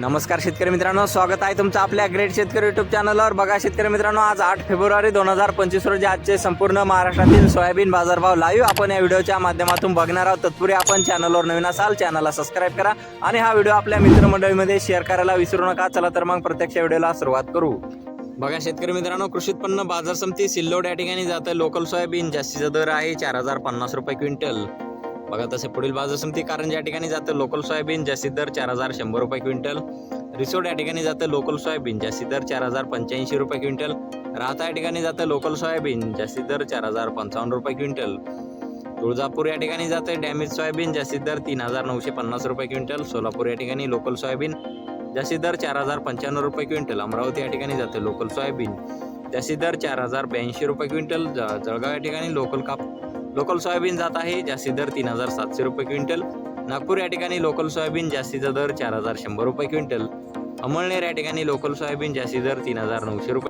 नमस्कार शेतकरी मित्रांनो स्वागत आहे तुमचं आपल्या ग्रेट शेतकरी युट्यूब चॅनलवर बघा शेतकरी मित्रांनो आज आठ फेब्रुवारी दोन हजार पंचवीस रोजी आजचे संपूर्ण महाराष्ट्रातील सोयाबीन बाजारभाव लाईव्ह आपण या व्हिडिओच्या माध्यमातून बघणार आहोत. तत्पूर्वी आपण चॅनलवर नवीन असाल चॅनलला सबस्क्राईब करा आणि हा व्हिडिओ आपल्या मित्रमंडळीमध्ये शेअर करायला विसरू नका. चला तर मग प्रत्यक्ष व्हिडिओला सुरुवात करू. बघा शेतकरी मित्रांनो कृषी उत्पन्न बाजार समिती सिल्लोड या ठिकाणी जातं. लोकल सोयाबीन जास्तीचा दर आहे चार हजार पन्नास रुपये क्विंटल. बघा तसे पुढील बाजू असमती कारण या ठिकाणी जातं लोकल सोयाबीन जास्तीत दर चार हजार शंभर रुपये क्विंटल. रिसोड या ठिकाणी जातं लोकल सोयाबीन जास्तीत दर चार हजार पंच्याऐंशी रुपये क्विंटल. राहता या ठिकाणी जातं लोकल सोयाबीन जास्तीत दर चार हजार पंचावन्न रुपये क्विंटल. तुळजापूर या ठिकाणी जातं डॅमेज सोयाबीन जास्तीत दर तीन हजार नऊशे पन्नास रुपये क्विंटल. सोलापूर या ठिकाणी लोकल सोयाबीन जास्तीत दर चार हजार पंच्याण्णव रुपये क्विंटल. अमरावती या ठिकाणी जातं लोकल सोयाबीन जास्तीत दर चार हजार ब्याऐंशी रुपये क्विंटल ज- जळगाव या ठिकाणी लोकल काप लोकल सोयाबीन जात आहे जास्तीत दर तीन हजार सातशे रुपये क्विंटल. नागपूर या ठिकाणी लोकल सोयाबीन जास्तीचा दर चार हजार शंभर रुपये क्विंटल. अमळनेर या ठिकाणी लोकल सोयाबीन जास्तीत दर तीन हजार नऊशे रुपये